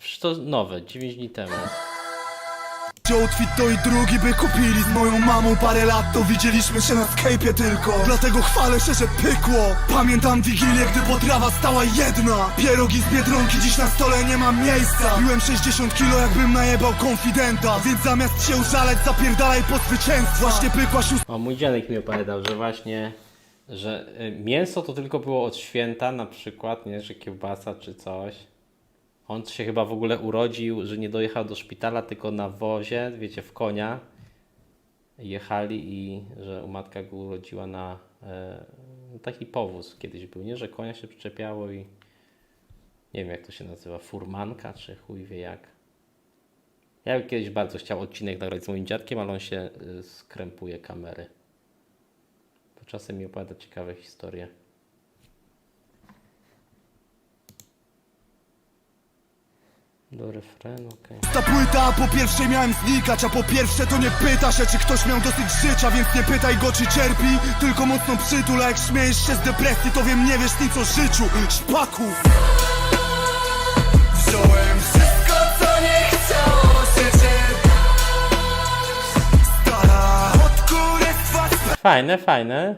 Przecież to nowe, 9 dni temu. Outfit to i drugi by kupili Z moją mamą? Parę lat to widzieliśmy się na Skype'ie tylko. Dlatego chwalę się, że pykło. Pamiętam wigilię, gdy potrawa stała jedna. Pierogi z Biedronki, dziś na stole nie ma miejsca. Biłem 60 kilo jakbym najebał konfidenta. Więc zamiast się użalać zapierdalaj po zwycięstwo Właśnie pykła sióstra O, mój dziadek mi opowiadał, że właśnie, że y, mięso to tylko było od święta, na przykład, nie, że kiełbasa czy coś. On się chyba w ogóle urodził, że nie dojechał do szpitala, tylko na wozie, wiecie, w konia jechali i że matka go urodziła na e, taki powóz kiedyś był, nie, że konia się przyczepiało i nie wiem jak to się nazywa, furmanka czy chuj wie jak. Ja kiedyś bardzo chciał odcinek nagrać z moim dziadkiem, ale on się y, skrępuje kamery. Bo czasem mi opowiada ciekawe historie. Do refrenu, okej. Ta płyta po pierwsze miałem znikać A po pierwsze to nie pyta się czy ktoś miał dosyć życia Więc nie pytaj go czy cierpi Tylko mocno przytul A jak śmiejesz się z depresji to wiem nie wiesz nic o życiu Szpaku Wziąłem wszystko co nie chciało życie Stara od kurestwa Fajne, fajne.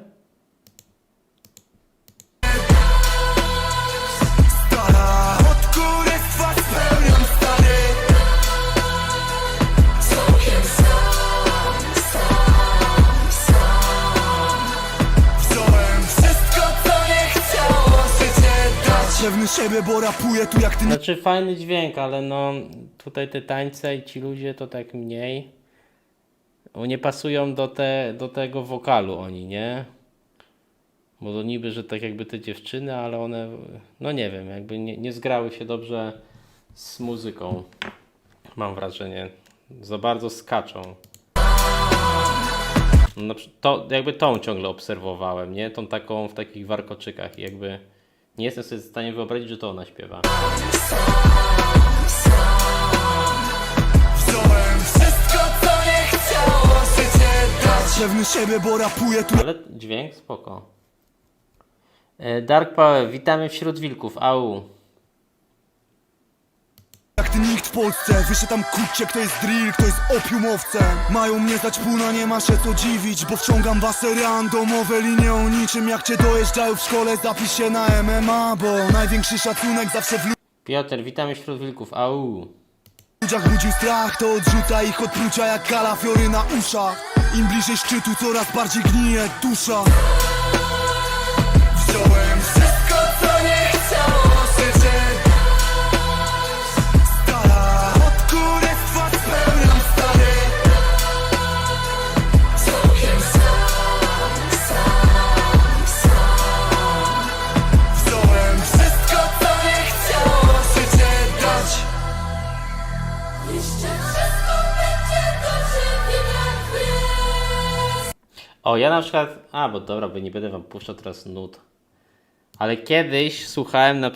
Pewny siebie, bo rapuję tu jak ty Znaczy fajny dźwięk, ale no tutaj te tańce i ci ludzie to tak mniej. Bo nie pasują do, te, do tego wokalu oni, nie? Bo to niby, że tak jakby te dziewczyny, ale one, no nie wiem, jakby nie, nie zgrały się dobrze z muzyką. Mam wrażenie. Za bardzo skaczą. No, to jakby tą ciągle obserwowałem, nie? Tą taką w takich warkoczykach jakby nie jestem sobie w stanie wyobrazić, że to ona śpiewa. Wziąłem wszystko co nie chciało życie dać Pewny siebie, bo rapuję tu Ale dźwięk spoko. E, Dark Power, witamy wśród wilków. Au. Nikt w Polsce, wyszedł tam kurczę, kto jest drill, kto jest opiumowcem Mają mnie zdać puna, nie ma się co dziwić Bo wciągam wasze randomowe linie o niczym Jak cię dojeżdżają w szkole, zapisz się na MMA Bo największy szacunek zawsze w Piotr, witamy wśród wilków. Au. ludziach budził strach To odrzuca ich od plucia jak kalafiory na uszach Im bliżej szczytu, coraz bardziej gnije dusza O, ja na przykład. A, bo dobra, bo nie będę wam puszczał teraz nut. Ale kiedyś słuchałem na